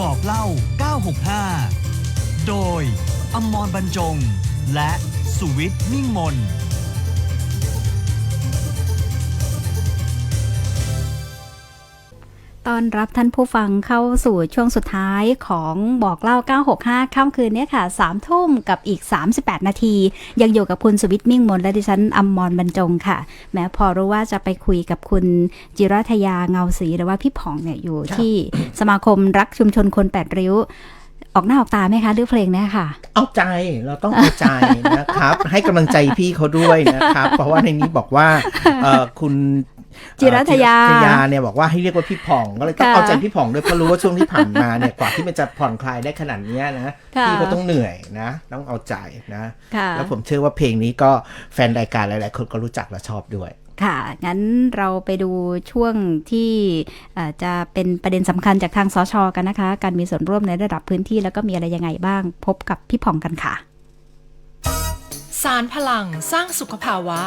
บอกเล่า 965 โดยอมรบรรจง และสุวิทย์มิ่งมน ตอนรับท่านผู้ฟังเข้าสู่ช่วงสุดท้ายของบอกเล่า 965 ค่ำคืนนี้ค่ะ 3 ทุ่มกับอีก 38 นาที ยังอยู่กับคุณสวิทย์มิ่งมนและดิฉันอัมมรบรรจงค่ะ แม้พอรู้ว่าจะไปคุยกับคุณจิรัทยาเงาศรีหรือว่าพี่ผ่องเนี่ยอยู่ที่สมาคมรักชุมชนคนแปดริ้วออกหน้าออกตาไหมคะเรื่องเพลงเนี้ค่ะ เอาใจเราต้องเอาใจนะครับ ให้กำลังใจพี่เขาด้วยนะครับ เพราะว่าในนี้บอกว่าเอ่อคุณ จิรัทยาจิรัทยาเนี่ยบอกว่าให้เรียกว่าพี่ผ่องก็เลยต้องค่ะเอาใจพี่ผ่องด้วยเพราะรู้ว่าช่วงที่ผ่านมาเนี่ยกว่าที่มันจะผ่อนคลายได้ขนาดเนี้ยนะค่ะพี่ก็ต้องเหนื่อยนะต้องเอาใจนะค่ะแล้วผมเชื่อว่าเพลงนี้ก็แฟนรายการหลาย ๆ คนก็รู้จักและชอบด้วยค่ะ งั้นเราไปดูช่วงที่เอ่อจะเป็นประเด็นสำคัญจากทางสชกันนะคะ การมีส่วนร่วมในระดับพื้นที่แล้วก็มีอะไรยังไงบ้าง พบกับพี่ผ่องกันค่ะ สารพลังสร้างสุขภาวะ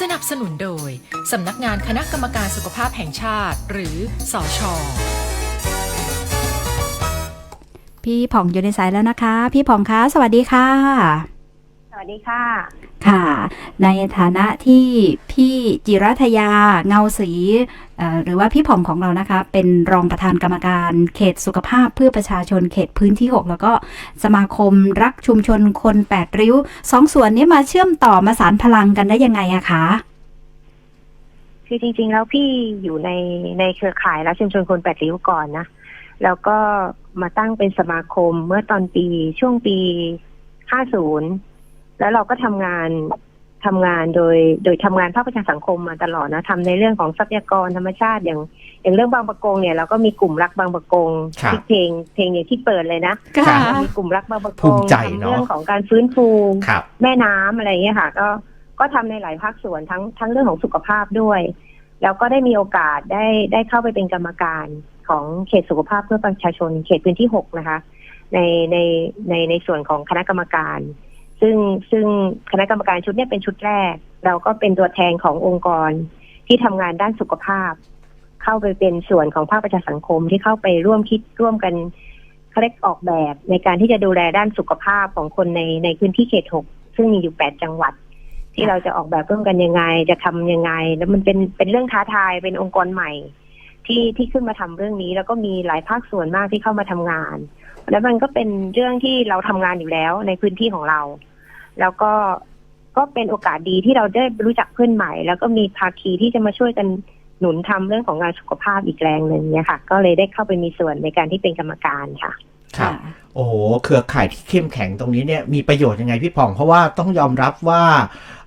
สนับสนุนโดย สำนักงานคณะกรรมการสุขภาพแห่งชาติ หรือสอชอพี่ผ่องอยู่ในสายแล้วนะคะ พี่ผ่องคะสวัสดีค่ะ วัสดีค่ะ ค่ะ ในฐานะที่พี่จิรัทยาเงาศรีเอ่อหรือว่าพี่ผ่องของเรานะคะ เป็นรองประธานกรรมการเขตสุขภาพเพื่อประชาชนเขตพื้นที่ 6 แล้วก็สมาคมรักชุมชนคนแปดริ้วสองส่วนนี้มาเชื่อมต่อมาสารพลังกันได้ยังไงอะคะคือจริงๆแล้วพี่อยู่ในในเครือข่ายและชุมชนคนแปดริ้วก่อนนะ แล้วก็มาตั้งเป็นสมาคมเมื่อตอนปีช่วงปี 50 แล้วเราก็ทำงานทำงานโดยโดยทำงานภาคประชาสังคมมาตลอดนะทำในเรื่องของทรัพยากรธรรมชาติอย่าง อย่างเรื่องบางประกงเนี่ยเราก็มีกลุ่มรักบางประกงครับที่เพลงเพลงอย่างที่เปิดเลยนะค่ะมีกลุ่มรักบางประกภูงมิใจทำเนอะเรื่องของการฟื้นฟูครับแม่น้ำอะไรเงี้ยค่ะ ก็ก็ทำในหลายภาคส่วนทั้งทั้งเรื่องของสุขภาพด้วย แล้วก็ได้มีโอกาสได้ได้เข้าไปเป็นกรรมการของเขตสุขภาพเพื่อประชาชนเขตพื้นที่หกนะคะ ในในในในส่วนของคณะกรรมการ ซึ่งซึ่งคณะกรรมการชุดนี้เป็นชุดแรก เราก็เป็นตัวแทนขององค์กรที่ทำงานด้านสุขภาพ เข้าไปเป็นส่วนของภาคประชาสังคมที่เข้าไปร่วมคิดร่วมกันเขาเรียกออกแบบในการที่จะดูแลด้านสุขภาพของคนในในพื้นที่เขตหกซึ่งมีอยู่แปดจังหวัด ที่เราจะออกแบบร่วมกันยังไงจะทำยังไง แล้วมันเป็นเป็นเรื่องท้าทายเป็นองค์กรใหม่ ที่ที่ขึ้นมาทำเรื่องนี้ แล้วก็มีหลายภาคส่วนมากที่เข้ามาทำงาน แล้วมันก็เป็นเรื่องที่เราทำงานอยู่แล้วในพื้นที่ของเรา แล้วก็ก็เป็นโอกาสดีที่เราได้รู้จักเพื่อนใหม่ แล้วก็มีภาคีที่จะมาช่วยกันหนุนทำเรื่องของงานสุขภาพอีกแรงหนึ่งเนี่ยค่ะ ก็เลยได้เข้าไปมีส่วนในการที่เป็นกรรมการค่ะครับโอ้โหเครือข่ายที่เข้มแข็งตรงนี้เนี่ยมีประโยชน์ยังไงพี่ผ่อง เพราะว่าต้องยอมรับว่า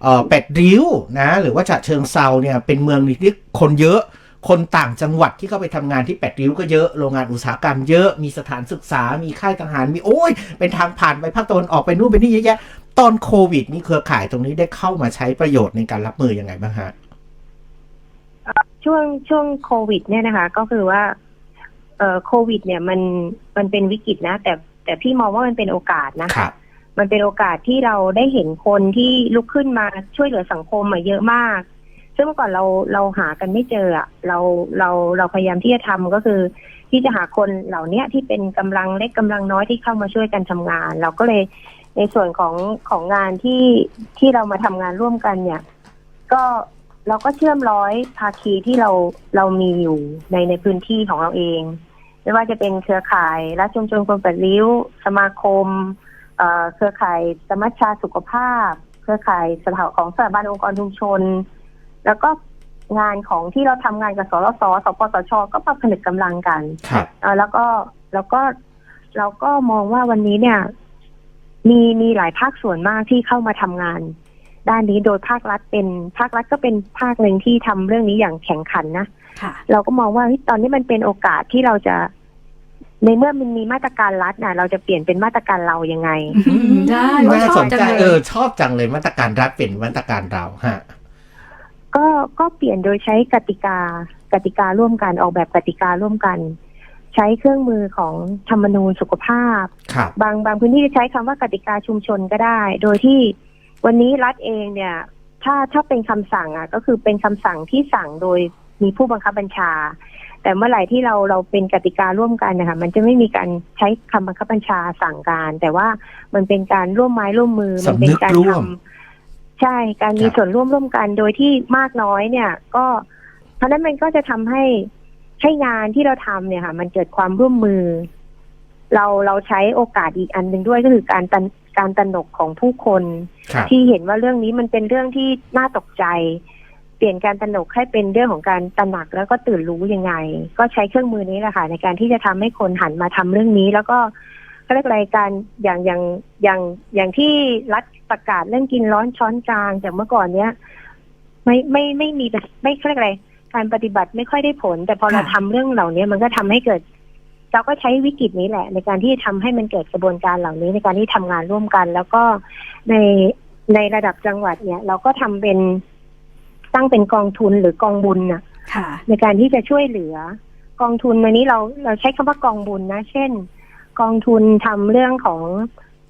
เอ่อเป็ดริ้วนะ หรือว่าฉะเชิงเซาเนี่ยเป็นเมืองที่คนเยอะ คนต่างจังหวัดที่เข้าไปทำงานที่แปดริ้วก็เยอะโรงงานอุตสาหกรรมเยอะมีสถานศึกษา มีค่ายทหารมีโอ้ย เป็นทางผ่านไปภาคตะวันออกไปนู่นไปนี่เยอะแยะตอนโควิด นี่เครือข่ายตรงนี้ได้เข้ามาใช้ประโยชน์ในการรับมือยังไงบ้างฮะช่วงช่วงโควิด เนี่ยนะคะ ก็คือว่าเอ่อโควิด เนี่ยมันมันเป็นวิกฤตนะ แต่แต่พี่มองว่ามันเป็นโอกาสนะครับมันเป็นโอกาสที่เราได้เห็นคนที่ลุกขึ้นมาช่วยเหลือสังคมมาเยอะมาก ซึ่งเมื่อก่อนเราเราหากันไม่เจออะเราเราเราพยายามที่จะทำก็คือ ที่จะหาคนเหล่าเนี้ยที่เป็นกำลังเล็กกำลังน้อยที่เข้ามาช่วยกันทำงาน เราก็เลยในส่วนของของงานที่ที่เรามาทำงานร่วมกันเนี่ย ก็เราก็เชื่อมร้อยภาคีที่เราเรามีอยู่ในในพื้นที่ของเราเอง ไม่ว่าจะเป็นเครือข่ายและชุมชนคนแปดริ้ว สมาคมเอ่อเครือข่ายสมัชชาสุขภาพ เครือข่ายสถาของสถาบันองค์กรชุมชน แล้วก็งานของที่เราทำงานกับสรสสปสช ก็มาผนึกกำลังกันครับเอ่อแล้วก็แล้วก็เราก็มองว่าวันนี้เนี่ย มีมีหลายภาคส่วนมากที่เข้ามาทำงาน ด้านนี้โดยภาครัฐเป็นภาครัฐก็เป็นภาคหนึ่งที่ทำเรื่องนี้อย่างแข่งขันนะค่ะเราก็มองว่าเฮ้ยตอนนี้มันเป็นโอกาสที่เราจะในเมื่อมันมีมาตรการรัฐนะเราจะเปลี่ยนเป็นมาตรการเรายังไงได้น่าชสอบนจังใจเลยเออชอบจังเลยมาตรการรัฐเป็นมาตรการเราฮะ ก็ก็เปลี่ยนโดยใช้กติกากติการ่วมกันออกแบบกติการ่วมกัน ใช้เครื่องมือของธรรมนูญสุขภาพครับบางบางพื้นที่จะใช้คำว่ากติกาชุมชนก็ได้ โดยที่วันนี้รัฐเองเนี่ย ถ้าถ้าเป็นคำสั่งอะ ก็คือเป็นคำสั่งที่สั่งโดยมีผู้บังคับบัญชา แต่เมื่อไหร่ที่เราเราเป็นกติการ่วมกันนะคะมันจะไม่มีการใช้คำบังคับบัญชาสั่งการ แต่ว่ามันเป็นการร่วมไม้ร่วมมือมัสำนึเป็นกการร่วมทำ ใช่การมีครับส่วนร่วมร่วมกันโดยที่มากน้อยเนี่ย ก็เพราะฉะนั้นมันก็จะทำให้ให้งานที่เราทำเนี่ยค่ะ มันเกิดความร่วมมือ เราเราใช้โอกาสอีกอันหนึ่งด้วยก็คือการตันการตระหนกของผู้คนครับที่เห็นว่าเรื่องนี้มันเป็นเรื่องที่น่าตกใจ เปลี่ยนการตระหนกให้เป็นเรื่องของการตระหนักแล้วก็ตื่นรู้ยังไง ก็ใช้เครื่องมือนี้แหละค่ะในการที่จะทำให้คนหันมาทำเรื่องนี้ แล้วก็ เขาเรียกอะไรการอย่างอย่างอย่างอย่างที่รัฐประกาศเรื่องกินร้อนช้อนกลางจากเมื่อก่อนเนี้ย ไม่ไม่ไม่มีไม่เขาเรียกอะไรการปฏิบัติไม่ค่อยได้ผล แต่พอเราค่ะทำเรื่องเหล่านี้มันก็ทำให้เกิด เราก็ใช้วิกฤตนี้แหละ ในการที่ทำให้มันเกิดกระบวนการเหล่านี้ในการที่ทำงานร่วมกัน แล้วก็ในในระดับจังหวัดเนี่ย เราก็ทำเป็นตั้งเป็นกองทุนหรือกองบุญน่ะค่ะในการที่จะช่วยเหลือกองทุนวันนี้เราเราใช้คำว่ากองบุญนะ เช่น กองทุนทำเรื่องของ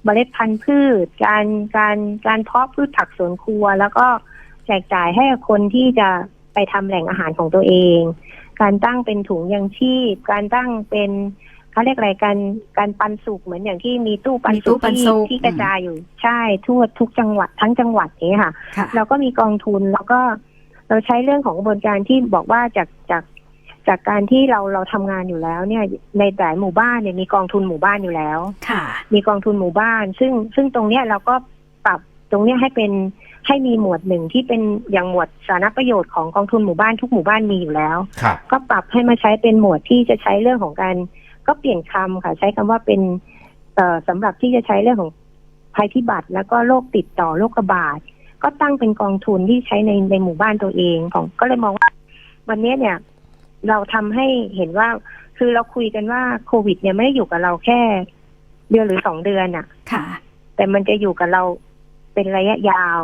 เมล็ดพันธุ์พืช การการการเพาะพืชผักสวนครัว แล้วก็แจกจ่ายให้กับคนที่จะไปทำแหล่งอาหารของตัวเอง การตั้งเป็นถุงยังชีพ การตั้งเป็นเขาเรียกอะไรการการปันสุกเหมือนอย่างที่มีตู้ปันมีตู้สุกปันที่สุกที่กระจายอยู่ใช่ทั่วทุกจังหวัดทั้งจังหวัดนี้ค่ะค่ะ เราก็มีกองทุนแล้วก็เราใช้เรื่องของกระบวนการที่บอกว่าจากจาก จากการที่เราเราทำงานอยู่แล้วเนี่ยในแต่หมู่บ้านเนี่ยมีกองทุนหมู่บ้านอยู่แล้วค่ะ มีกองทุนหมู่บ้าน ซึ่งซึ่งตรงเนี้ยเราก็ปรับตรงเนี้ยให้เป็นให้มีหมวดหนึ่งที่เป็นอย่างหมวดสาธารณประโยชน์ของกองทุนหมู่บ้านทุกหมู่บ้านมีอยู่แล้ว ครับ ก็ปรับให้มาใช้เป็นหมวดที่จะใช้เรื่องของการ ก็เปลี่ยนคำค่ะ ใช้คำว่าเป็นเอ่อสำหรับที่จะใช้เรื่องของภัยพิบัติ แล้วก็โรคติดต่อโรคระบาด ก็ตั้งเป็นกองทุนที่ใช้ในในหมู่บ้านตัวเองของก็เลยมองว่า วันนี้เนี่ย เราทำให้เห็นว่า คือเราคุยกันว่าโควิด เนี่ยไม่ได้อยู่กับเราแค่ เดือนหรือสองเดือนอะค่ะ แต่มันจะอยู่กับเราเป็นระยะยาว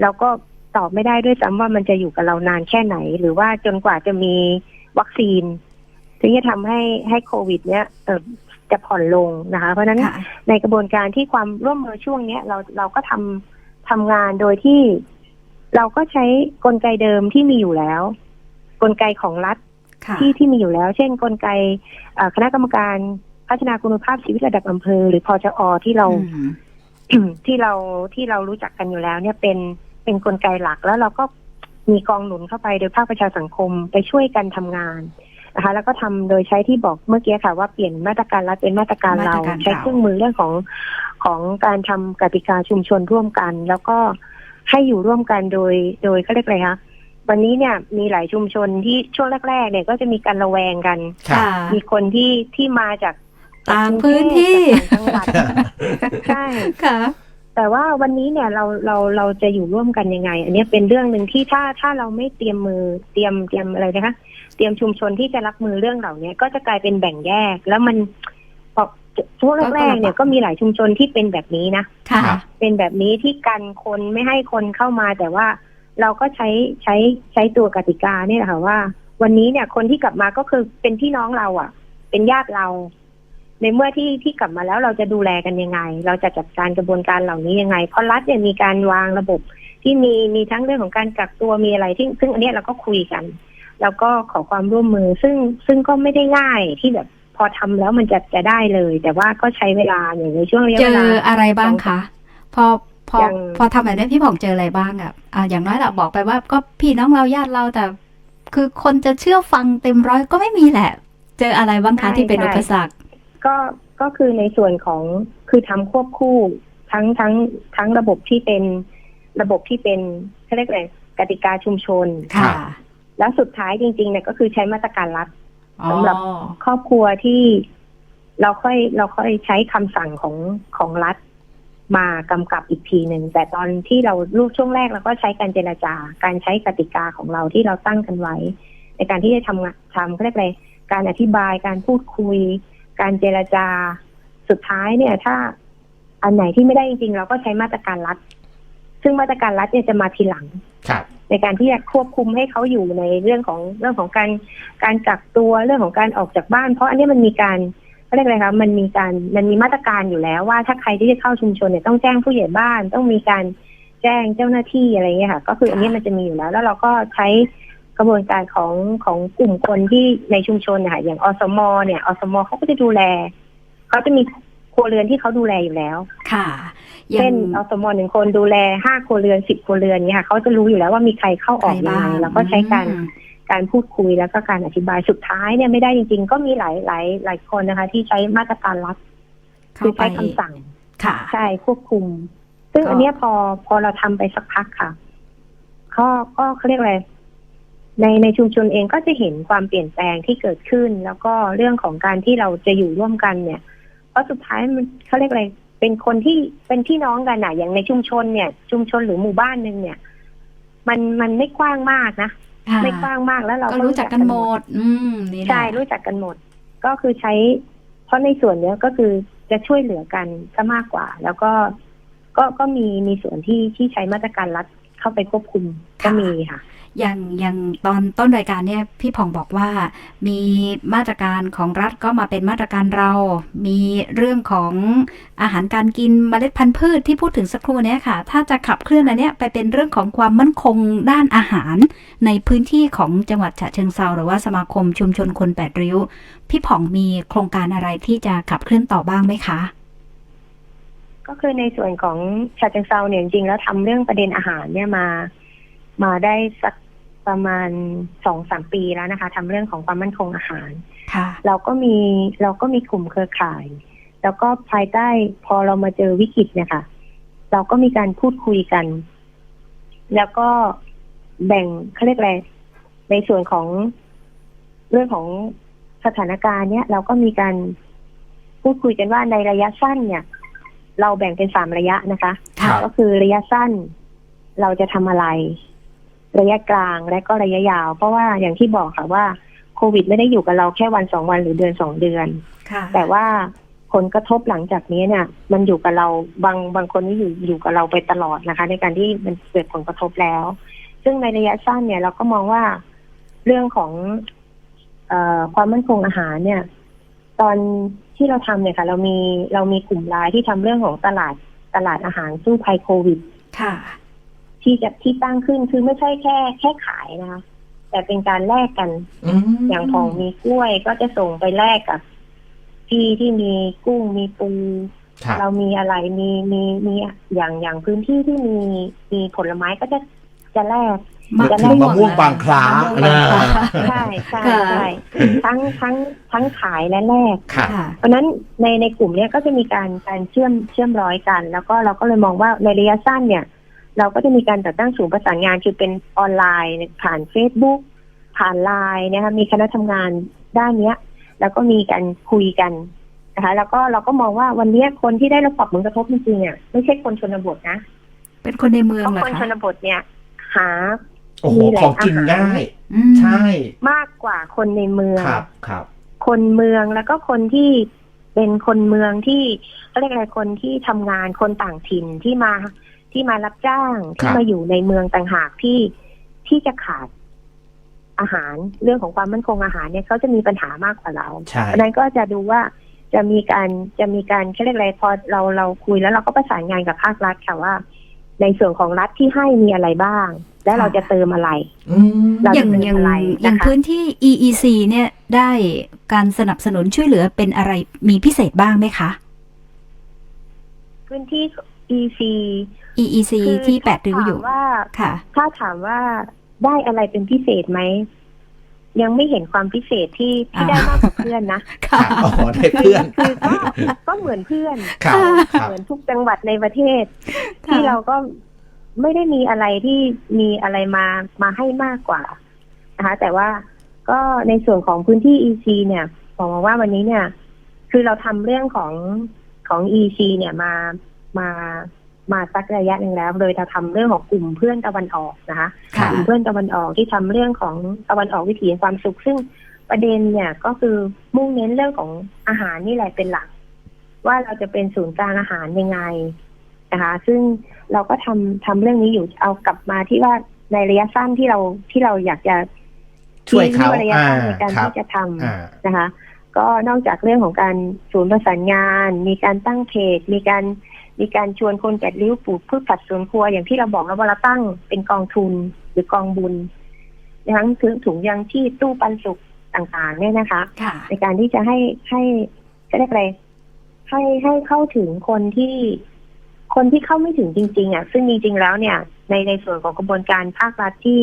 แล้วก็ตอบไม่ได้ด้วยซ้ำว่ามันจะอยู่กับเรานานแค่ไหน หรือว่าจนกว่าจะมีวัคซีนถึงจะทำให้ให้โควิด เนี้ยเออจะผ่อนลงนะคะ เพราะฉะนั้นค่ะในกระบวนการที่ความร่วมมือช่วงเนี้ย เราเราก็ทำทำงานโดยที่เราก็ใช้กลไกเดิมที่มีอยู่แล้ว กลไกของรัฐค่ะ ที่ที่มีอยู่แล้ว เช่นกลไกเอ่อคณะกรรมการพัฒนาคุณภาพชีวิตระดับอำเภอ หรือพจอที่เราอืมที่เราที่เรารู้จักกันอยู่แล้ว เนี่ยเป็นเป็นกลไกหลักแล้วเราก็มีกองหนุนเข้าไปโดยภาคประชาสังคมไปช่วยกันทำงานนะคะ แล้วก็ทำโดยใช้ที่บอกเมื่อกี้ค่ะว่าเปลี่ยนมาตรการรัฐเป็นมาตรการเรามาตรการเราใช้เครื่องมือเรื่องของของการทำกติกาชุมชนร่วมกัน แล้วก็ให้อยู่ร่วมกันโดยโดยเขาเรียกอะไรคะ วันนี้เนี่ยมีหลายชุมชนที่ช่วงแรกๆเนี่ยก็จะมีการระแวงกันครับค่ะ มีคนที่ที่มาจากต่างพื้นที่จากต่างจังหวัดใช่ค่ะ แต่ว่าวันนี้เนี่ยเราเราเราจะอยู่ร่วมกันยังไง อันนี้เป็นเรื่องหนึ่งที่ถ้าถ้าเราไม่เตรียมมือเตรียมเตรียมอะไรนะคะ เตรียมชุมชนที่จะรับมือเรื่องเหล่านี้ก็จะกลายเป็นแบ่งแยก แล้วมันพอช่วงแรกๆเนี่ยก็มีหลายชุมชนที่เป็นแบบนี้นะค่ะครับเป็นแบบนี้ที่กันคนไม่ให้คนเข้ามาแต่ว่า เราก็ใช้ใช้ใช้ตัวกติกาเนี่ยค่ะว่า วันนี้เนี่ยคนที่กลับมาก็คือเป็นพี่น้องเราอะ เป็นญาติเรา ในเมื่อที่ที่กลับมาแล้วเราจะดูแลกันยังไง เราจะจัดการกระบวนการเหล่านี้ยังไง เพราะรัฐเนี่ยมีการวางระบบที่มีมีทั้งเรื่องของการกักตัวมีอะไรที่ซึ่งอันนี้เราก็คุยกัน แล้วก็ขอความร่วมมือซึ่งซึ่งก็ไม่ได้ง่ายที่แบบพอทำแล้วมันจะจะได้เลย แต่ว่าก็ใช้เวลาอย่างในช่วงระยะเจเวออะไรบ้างคะพอ พออย่างพอทำแบบนี้พี่ผ่องเจออะไรบ้างอะอ่าอย่างน้อยเราบอกไปว่า ก็พี่น้องเราญาติเราแต่ คือคนจะเชื่อฟังเต็มร้อยก็ไม่มีแหละ เจออะไรบ้างคะใช่ที่เป็นใช่อุปสรรคก็ก็คือในส่วนของคือทำควบคู่ทั้งทั้งทั้งระบบที่เป็นระบบที่เป็นเขาเรียกอะไรกติกาชุมชนค่ะ แล้วสุดท้ายจริงๆเนี่ยก็คือใช้มาตรการรัฐสำหรับอ๋อครอบครัวที่เราค่อยเราค่อยใช้คำสั่งของของรัฐ มากำกับอีกทีหนึ่งแต่ตอนที่เรารูปช่วงแรกเราก็ใช้การเจรจาการใช้กติกาของเราที่เราตั้งกันไว้ ในการที่จะทำงานทำเขาเรียกอะไรการอธิบายการพูดคุย การเจรจาสุดท้ายเนี่ย ถ้าอันไหนที่ไม่ได้จริงๆ เราก็ใช้มาตรการรัฐ ซึ่งมาตรการรัฐเนี่ยจะมาทีหลังครับในการที่จะควบคุมให้เขาอยู่ในเรื่องของเรื่องของการการกักตัวเรื่องของการออกจากบ้าน เพราะอันนี้มันมีการ เขาเรียกอะไรครับมันมีการมันมีมาตรการอยู่แล้วว่าถ้าใครที่จะเข้าชุมชนเนี่ยต้องแจ้งผู้ใหญ่บ้าน ต้องมีการแจ้งเจ้าหน้าที่อะไรเงี้ยค่ะ ก็คืออันนี้มันจะมีอยู่แล้ว แล้วเราก็ใช้กระบวนการของของกลุ่มคนที่ในชุมชนนะคะอย่างอสมเนี่ยอสมเขาก็จะดูแลเขาจะมีครัวเรือนที่เขาดูแลอยู่แล้ว ค่ะยัเช่นงอสมหนึ่งคนดูแลห้าครัวเรือนสิบครัวเรือนเนี่ยค่ะเขาจะรู้อยู่แล้วว่ามีใครเข้าออกยังไงแล้วก็ใช้การอืม การพูดคุยแล้วก็การอธิบายสุดท้ายเนี่ยไม่ได้จริง ๆ ก็มีหลายหลายหลายคนนะคะ ที่ใช้มาตรการรัฐคืเข้าอไปใช้คำสั่งค่ะใช่ควบคุม ซึ่งก็อันเนี้ยพอพอเราทำไปสักพักค่ะก็ก็เขาเรียกอะไรในในชุมชนเองก็จะเห็นความเปลี่ยนแปลงที่เกิดขึ้น แล้วก็เรื่องของการที่เราจะอยู่ร่วมกันเนี่ย เพราะสุดท้ายมันเขาเรียกอะไรเป็นคนที่เป็นพี่น้องกันอะอย่างในชุมชนเนี่ย ชุมชนหรือหมู่บ้านหนึ่งเนี่ย มันมันไม่กว้างมากนะ ค่ะไม่กว้างมากแล้วเราก็รู้จักกันหมด อืมนี่แหละใช่รู้จักกันหมด ก็คือใช้ เพราะในส่วนเนี้ยก็คือจะช่วยเหลือกันซะมากกว่า แล้วก็ก็ก็มีมีส่วนที่ที่ใช้มาตรการรัฐ เข้าไปควบคุมก็มีค่ะอย่างอย่างตอนต้นรายการเนี่ยพี่ผ่องบอกว่า มีมาตรการของรัฐก็มาเป็นมาตรการเรา มีเรื่องของอาหารการกินเมล็ดพันธุ์พืชที่พูดถึงสักครู่เนี้ยค่ะ ถ้าจะขับเคลื่อนอันเนี้ยไปเป็นเรื่องของความมั่นคงด้านอาหาร ในพื้นที่ของจังหวัดฉะเชิงเซาหรือว่าสมาคมชุมชนคนแปดริ้ว พี่ผ่องมีโครงการอะไรที่จะขับเคลื่อนต่อบ้างไหมคะ ก็คือในส่วนของชาเชิงเซาเนี่ยจริงๆแล้วทำเรื่องประเด็นอาหารเนี่ยมา มาได้สักประมาณสองสามปีแล้วนะคะทำเรื่องของความมั่นคงอาหารค่ะเราก็มีเราก็มีกลุ่มเครือข่าย แล้วก็ภายใต้พอเรามาเจอวิกฤตเนี่ยค่ะ เราก็มีการพูดคุยกัน แล้วก็แบ่งเขาเรียกอะไรในส่วนของเรื่องของสถานการณ์เนี้ยเราก็มีการพูดคุยกันว่าในระยะสั้นเนี่ย เราแบ่งเป็นสามระยะนะคะ ครับ ก็คือระยะสั้น เราจะทำอะไร ระยะกลางและก็ระยะยาว เพราะว่าอย่างที่บอกค่ะว่าโควิดไม่ได้อยู่กับเราแค่วันสองวันหรือเดือนสองเดือน ค่ะ แต่ว่าผลกระทบหลังจากนี้เนี่ย มันอยู่กับเราบางบางคนนี่อยู่อยู่กับเราไปตลอดนะคะ ในการที่มันเกิดผลกระทบแล้ว ซึ่งในระยะสั้นเนี่ยเราก็มองว่าเรื่องของเออความมั่นคงอาหารเนี่ย ตอนที่เราทำเนี่ยค่ะ เรามีเรามีกลุ่มไลน์ที่ทำเรื่องของตลาดตลาดอาหารสู้ภัยโควิด ค่ะ ที่จะที่ตั้งขึ้นคือไม่ใช่แค่ แค่ขายนะคะแต่เป็นการแลกกันอืมอย่างของมีกล้วยก็จะส่งไปแลกกับที่ที่มีกุ้งมีปูครับเรามีอะไรมีมีมีอย่างอย่างพื้นที่ที่มีมีผลไม้ก็จะจะแลก มะจะถึงมะม่วงบางคล้าะม่วงบางคล้า ใช่ใช่ค่ะ ใช่ทั้งทั้งทั้งขายและแลกครับค่ะ เพราะฉะนั้นในในกลุ่มเนี้ยก็จะมีการการเชื่อมเชื่อมร้อยกัน แล้วก็เราก็เลยมองว่าในระยะสั้นเนี่ย เราก็จะมีการจัดตั้งศูนย์ประสานงานคือเป็นออนไลน์ผ่าน Facebook ผ่านไลน์นะคะมีคณะทำงานด้านเนี้ย แล้วก็มีการคุยกันนะคะ แล้วก็เราก็มองว่าวันเนี้ยคนที่ได้รับผลกระทบจริงๆอะไม่ใช่คนชนบทนะ เป็นคนในเมืองเพราะเหรอคนชคะ นบทเนี่ย หา โอ้โหมีแหล่งของกินอาหาร ง่าย อืม ใช่มากกว่าคนในเมือง ครับครับ คนเมืองแล้วก็คนที่เป็นคนเมืองที่เขาเรียกอะไรคนที่ทำงานคนต่างถิ่นที่มาที่มารับจ้างที่มาอยู่ในเมืองต่างหากที่ที่จะขาดอาหารเรื่องของความมั่นคงอาหารเนี่ยเขาจะมีปัญหามากกว่าเราใช่เพราะฉะนั้นก็จะดูว่าจะมีการจะมีการเขาเรียกอะไรพอเราเราคุยแล้วเราก็ประสานงานกับภาครัฐค่ะว่า ในส่วนของรัฐที่ให้มีอะไรบ้าง และเราจะเติมอะไรอืมเราอย่างจะเป็นอย่างอะไรอย่างนะคะพื้นที่ EEC เนี่ยได้การสนับสนุนช่วยเหลือเป็นอะไรมีพิเศษบ้างไหมคะ พื้นที่ EC EEC คือที่แปดริ้วอยู่ถามว่าค่ะ ถ้าถามว่าได้อะไรเป็นพิเศษไหม ยังไม่เห็นความพิเศษที่ที่อ่าได้มากกว่าเพื่อนนะค่ะอ๋อได้เพื่อน คือก็ก็เหมือนเพื่อนครับครับเหมือนทุกจังหวัดในประเทศ ที่เราก็ไม่ได้มีอะไรที่มีอะไรมามาให้มากกว่านะคะ แต่ว่าก็ในส่วนของพื้นที่ EC เนี่ยบอกมาว่าวันนี้เนี่ย คือเราทำเรื่องของของ EC เนี่ยมามา มาสักระยะหนึ่งแล้ว โดยเราทำเรื่องของกลุ่มเพื่อนตะวันออกนะคะค่ะกลุ่มเพื่อนตะวันออกที่ทำเรื่องของตะวันออกวิถีแห่งความสุข ซึ่งประเด็นเนี่ยก็คือมุ่งเน้นเรื่องของอาหารนี่แหละเป็นหลัก ว่าเราจะเป็นศูนย์กลางอาหารยังไงนะคะ ซึ่งเราก็ทำทำเรื่องนี้อยู่เอากลับมาที่ว่าในระยะสั้นที่เราที่เราอยากจะช่วยเขาที่ระยะอ่าสั้นในการครับที่จะทำอ่านะคะ ก็นอกจากเรื่องของการศูนย์ประสานงาน มีการตั้งเพจมีการ มีการชวนคนแปดริ้วปลูกพืชผักสวนครัวอย่างที่เราบอกแล้วว่าเราตั้งเป็นกองทุนหรือกองบุญทั้งถึงถุงยางชีพตู้ปันสุกต่างๆ เนี่ยนะคะค่ะในการที่จะให้ให้ก็เรียกอะไรให้ให้เข้าถึงคนที่คนที่เข้าไม่ถึงจริง ๆ อะ ซึ่งจริงๆแล้วเนี่ย ในในส่วนของกระบวนการภาครัฐที่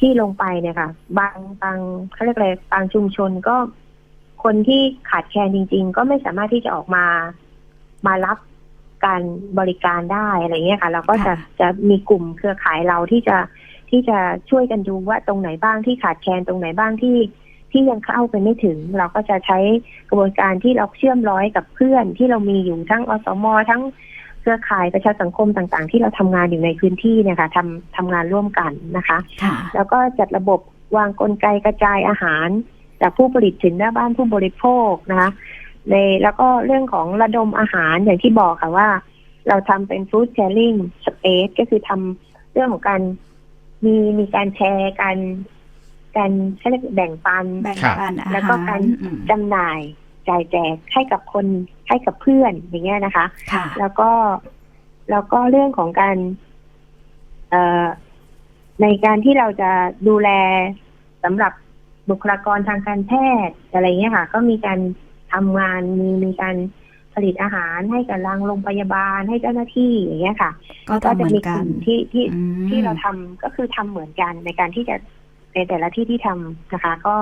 ที่ลงไปเนี่ยค่ะ บางบางเขาเรียกอะไรบางชุมชนก็คนที่ขาดแคลนจริง ๆ ก็ไม่สามารถที่จะออกมามารับ การบริการได้อะไรเงี้ยค่ะ เราก็จะค่ะจะมีกลุ่มเครือข่ายเราที่จะที่จะช่วยกันดูว่าตรงไหนบ้างที่ขาดแคลนตรงไหนบ้างที่ที่ยังเข้าไปไม่ถึง เราก็จะใช้กระบวนการที่เราเชื่อมร้อยกับเพื่อนที่เรามีอยู่ทั้งอสม ทั้งเครือข่ายประชาสังคมต่างๆ ที่เราทำงานอยู่ในพื้นที่เนี่ยค่ะทำทำงานร่วมกันนะคะค่ะแล้วก็จัดระบบวางกลไกกระจายอาหาร จากผู้ผลิตถึงหน้าบ้านผู้บริโภคนะคะ ในแล้วก็เรื่องของระดมอาหารอย่างที่บอกค่ะว่า เราทำเป็นฟู้ดแชร์ลิงสเปซก็คือทำเรื่องของการมีมีการแชร์การการเขาเรียกแบ่งปันแบ่งครับปันอาแล้วก็หาการรอืมจำหน่ายจ่ายแจกให้กับคนให้กับเพื่อนอย่างเงี้ยนะคะค่ะแล้วก็แล้วก็เรื่องของการเอ่อในการที่เราจะดูแลสำหรับบุคลากรทางการแพทย์อะไรเงี้ยค่ะ ก็มีการ ทำงานมีมีการผลิตอาหารให้กับรางโรงพยาบาลให้เจ้าหน้าที่อย่างเงี้ยค่ะ ก็ก็ทำเหจะมือมีนกกันลุ่มที่ที่อืมที่เราทำก็คือทำเหมือนกันในการที่จะในแต่ละที่ที่ทำนะคะ ก็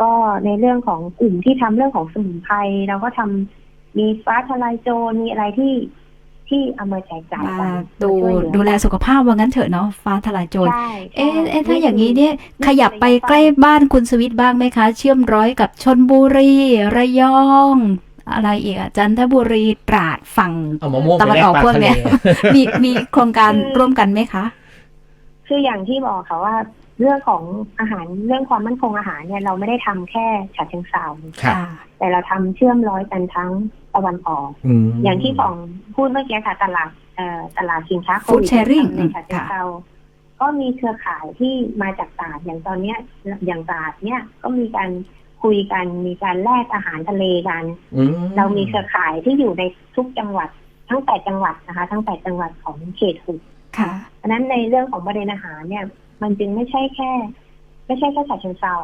ก็ในเรื่องของกลุ่มที่ทำเรื่องของสมุนไพรเราก็ทำมีฟ้าทลายโจรมีอะไรที่ ที่เอามาแจกจ่ายมากันดูมาช่วยเหอดูแลสุขภาพว่างั้นเถอะเนาะฟ้าทลายโจรใช่เอ๊ะใช่เอ๊ะถ้าอย่างนี้เนี่ยนี่คือขยับไปใกล้บ้านคุณสวิทย์บ้างไหมคะ เชื่อมร้อยกับชนบุรีระยองอะไรอีกอะจันทบุรีตราดฝั่งเอามะม่วงตะไปวันแลกออกปลาพวกทะเนี้เลยมีมีโครงการร่วมกันไหมคะ คืออย่างที่บอกค่ะว่า เรื่องของอาหารเรื่องความมั่นคงอาหารเนี่ยเราไม่ได้ทำแค่ฉะเชิงเทราครับแต่เราทำเชื่อมร้อยกันทั้งตะวันออกมอย่างที่ของพูดเมื่อกี้ค่ะตลาดเอ่อตลาดสินค้าโค Food วิด sharing ในฉะเชิงเทราก็มีเครือข่ายที่มาจากตราดอย่างตอนเนี้ยอย่างตราดเนี่ยก็มีการคุยกันมีการแลกอาหารทะเลกันอืมเรามีเครือข่ายที่อยู่ในทุกจังหวัดทั้งแปดจังหวัดนะคะ ทั้งแปดจังหวัดของเขตหุบค่ะเพราะฉะนั้นในเรื่องของประเด็นอาหารเนี่ย มันจึงไม่ใช่แค่ ไม่ใช่แค่ฉะเชิงเทรา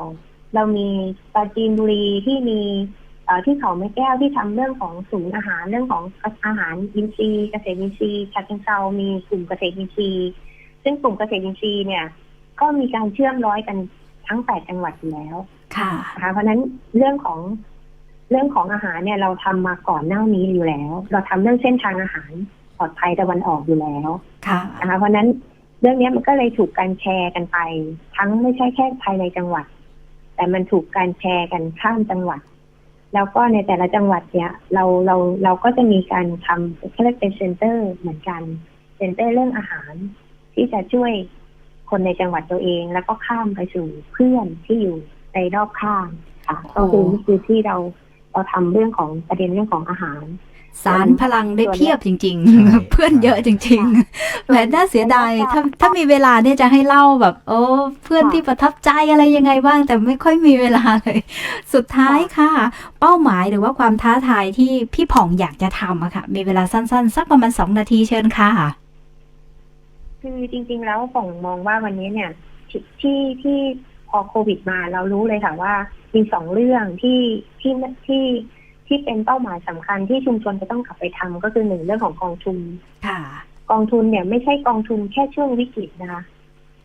เรามีปราจีนบุรีที่มีเอ่อที่เขาไม่แก้วที่ทำเรื่องของศูนย์อาหารเรื่องของอาหารอินทรีย์เกษตรอินทรีย์ฉะเชิงเทรามีกลุ่มเกษตรอินทรีย์ซึ่งกลุ่มเกษตรอินทรีย์เนี่ย ก็มีการเชื่อมร้อยกันทั้งแปดจังหวัดอยู่แล้ว ค่ะนะคะเพราะฉะนั้นเรื่องของเรื่องของอาหารเนี่ยเราทำมาก่อนหน้านี้อยู่แล้ว เราทำเรื่องเส้นทางอาหารปลอดภัยตะวันออกอยู่แล้ว ค่ะนะคะเพราะฉะนั้น เรื่องนี้มันก็เลยถูกการแชร์กันไป ทั้งไม่ใช่แค่ภายในจังหวัด แต่มันถูกการแชร์กันข้ามจังหวัด แล้วก็ในแต่ละจังหวัดเนี่ย เราเราเราก็จะมีการทำเขาเรียกเป็นเซ็นเตอร์เหมือนกันเซ็นเตอร์เรื่องอาหาร ที่จะช่วยคนในจังหวัดตัวเอง แล้วก็ข้ามไปสู่เพื่อนที่อยู่ในรอบข้างค่ะก็คือนี่คือที่เราเราทำเรื่องของประเด็นเรื่องของอาหาร สารพลังได้เพียบจริงใช่ๆเพื่อนเยอะจริงๆแหมน่าเสียดายถ้าถ้ามีเวลาเนี่ยจะให้เล่าแบบ โอ้เพื่อนค่ะที่ประทับใจอะไรยังไงบ้าง แต่ไม่ค่อยมีเวลาเลย สุดท้ายค่ะ เป้าหมายหรือว่าความท้าทายที่พี่ผ่องอยากจะทำอะค่ะ มีเวลาสั้นๆ สักประมาณสองนาทีเชิญค่ะ คือจริง ๆ แล้วผมมองว่าวันนี้เนี่ยทที่ที่พอโควิดมาเรารู้เลยค่ะว่า มีสองเรื่องที่ที่ที่ ที่เป็นเป้าหมายสำคัญที่ชุมชนจะต้องกลับไปทำก็คือหนึ่งเรื่องของกองทุนค่ะ กองทุนเนี่ยไม่ใช่กองทุนแค่ช่วงวิกฤตนะคะ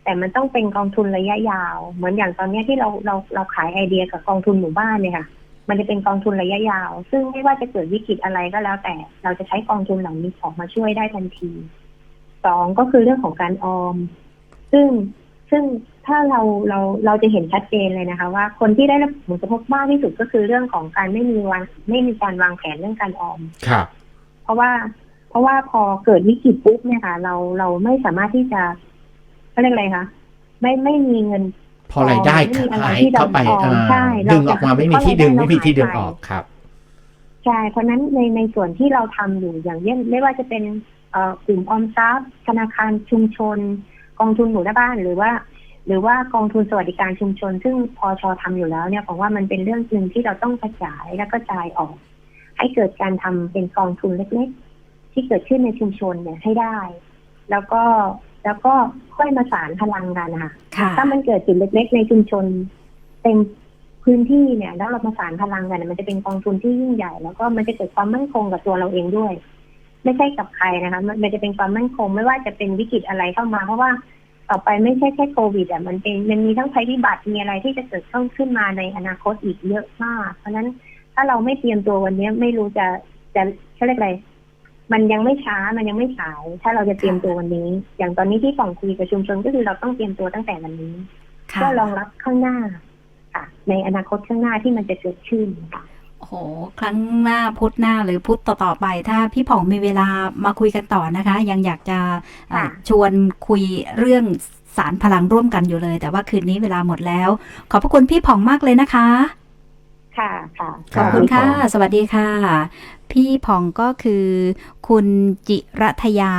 แต่มันต้องเป็นกองทุนระยะยาว เหมือนอย่างตอนเนี้ยที่เราเราเราขายไอเดียกับกองทุนหมู่บ้านเนี่ยค่ะ มันจะเป็นกองทุนระยะยาว ซึ่งไม่ว่าจะเกิดวิกฤตอะไรก็แล้ว แต่เราจะใช้กองทุนเหล่านี้ออกมาช่วยได้ทันทีสองก็คือเรื่องของการออม ซึ่ง ซึ่งถ้าเราเราเราจะเห็นชัดเจนเลยนะคะ ว่าคนที่ได้รับผลกระทบมากที่สุดก็คือเรื่องของการไม่มีวางไม่มีการวางแผนเรื่องการออมครับ เพราะว่า เพราะว่าพอเกิดวิกฤตปุ๊บเนี่ยค่ะ เราเราไม่สามารถที่จะเขาเรียกอะไรคะไม่ไม่มีเงิน พอรายได้ไม่มีอะไรหายที่เราเข้าไปออมอ่าใช่เราดึงออกมาไม่มีที่ดึงเราไม่มีที่ดึงหายไปออกครับใช่เพราะฉะนั้นในในส่วนที่เราทำอยู่อย่างเช่นไม่ว่าจะเป็นเอ่อกลุ่มออมทรัพย์ธนาคารชุมชน กองทุนหมู่บ้านหรือว่า หรือว่ากองทุนสวัสดิการชุมชน ซึ่งพอชอทำอยู่แล้วเนี่ยผมว่ามันเป็นเรื่องหนึ่งที่เราต้องกระจายและก็จ่ายออก ให้เกิดการทำเป็นกองทุนเล็กๆ ที่เกิดขึ้นในชุมชนเนี่ยให้ได้ แล้วก็แล้วก็ค่อยมาสารพลังกันนะคะค่ะถ้ามันเกิดจุดเล็ก ๆ ในชุมชนเต็มพื้นที่เนี่ย แล้วเรามาสารพลังกันเนี่ยมันจะเป็นกองทุนที่ยิ่งใหญ่ แล้วก็มันจะเกิดความมั่นคงกับตัวเราเองด้วย ไม่ใช่กับใครนะคะมันมันจะเป็นความมั่นคง ไม่ว่าจะเป็นวิกฤตอะไรเข้ามา เพราะว่าต่อไปไม่ใช่แค่โควิดอะมันเป็นมันมีทั้งภัยพิบัติมีอะไรที่จะเกิดขึ้นขึ้นมาในอนาคตอีกเยอะมาก เพราะฉะนั้นถ้าเราไม่เตรียมตัววันนี้ไม่รู้จะจะเขาเรียกอะไรมันยังไม่ช้ามันยังไม่สาย ถ้าเราจะเตรียมตัววันนี้ อย่างตอนนี้ที่ฝั่งคุยกับชุมชนก็คือเราต้องเตรียมตัวตั้งแต่วันนี้ค่ะเพื่อรองรับข้างหน้าค่ะในอนาคตข้างหน้าที่มันจะเกิดขึ้นค่ะ โอ้โห ครั้งหน้าพุธหน้าหรือพุธต่อๆไป ถ้าพี่ผ่องมีเวลามาคุยกันต่อนะคะ ยังอยากจะอะค่ะชวนคุยเรื่องสารพลังร่วมกันอยู่เลย แต่ว่าคืนนี้เวลาหมดแล้ว ขอบพระคุณพี่ผ่องมากเลยนะคะ ค่ะค่ะขอบคุณค่ะครับสวัสดีค่ะ พี่ผ่องก็คือ คุณจิรัทยา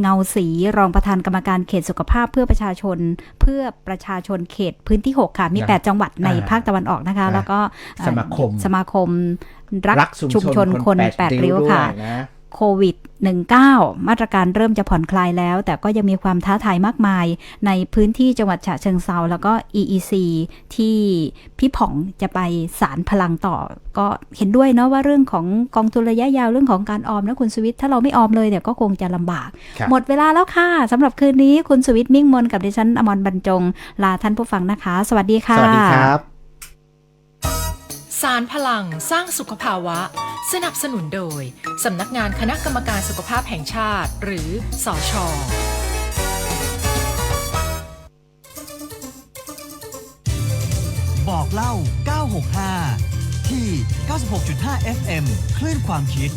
เงาศรีรองประธานกรรมการเขตสุขภาพเพื่อประชาชน เพื่อประชาชนเขตพื้นที่ 6 ค่ะ มีอย่าง8จังหวัดในอ่าภาคตะวันออกนะคะนะแล้วก็เอ่อสมาคมสมาคมรักรักชุชุมมชชนนคคนนแปแปดดริ้ริ้ววค่ะด้วยนะ โควิด 19 มาตรการเริ่มจะผ่อนคลายแล้ว แต่ก็ยังมีความท้าทายมากมาย ในพื้นที่จังหวัดฉะเชิงเซาแล้วก็ EEC ที่พี่ผ่องจะไปสารพลังต่อ ก็เห็นด้วยเนาะว่าเรื่องของกองทุนระยะยาวเรื่องของการออมนะคุณสวิทย์ถ้าเราไม่ออมเลยเนี่ยก็คงจะลำบากครับหมดเวลาแล้วค่ะสำหรับคืนนี้คุณสวิทย์มิ่งมนกับดิฉันอมรบรรจง ลาท่านผู้ฟังนะคะ สวัสดีค่ะ สวัสดีครับ สารพลังสร้างสุขภาวะ สนับสนุนโดย สำนักงานคณะกรรมการสุขภาพแห่งชาติ หรือสอชอบอกเล่า 965 ที่ 96.5 FM คลื่นความคิด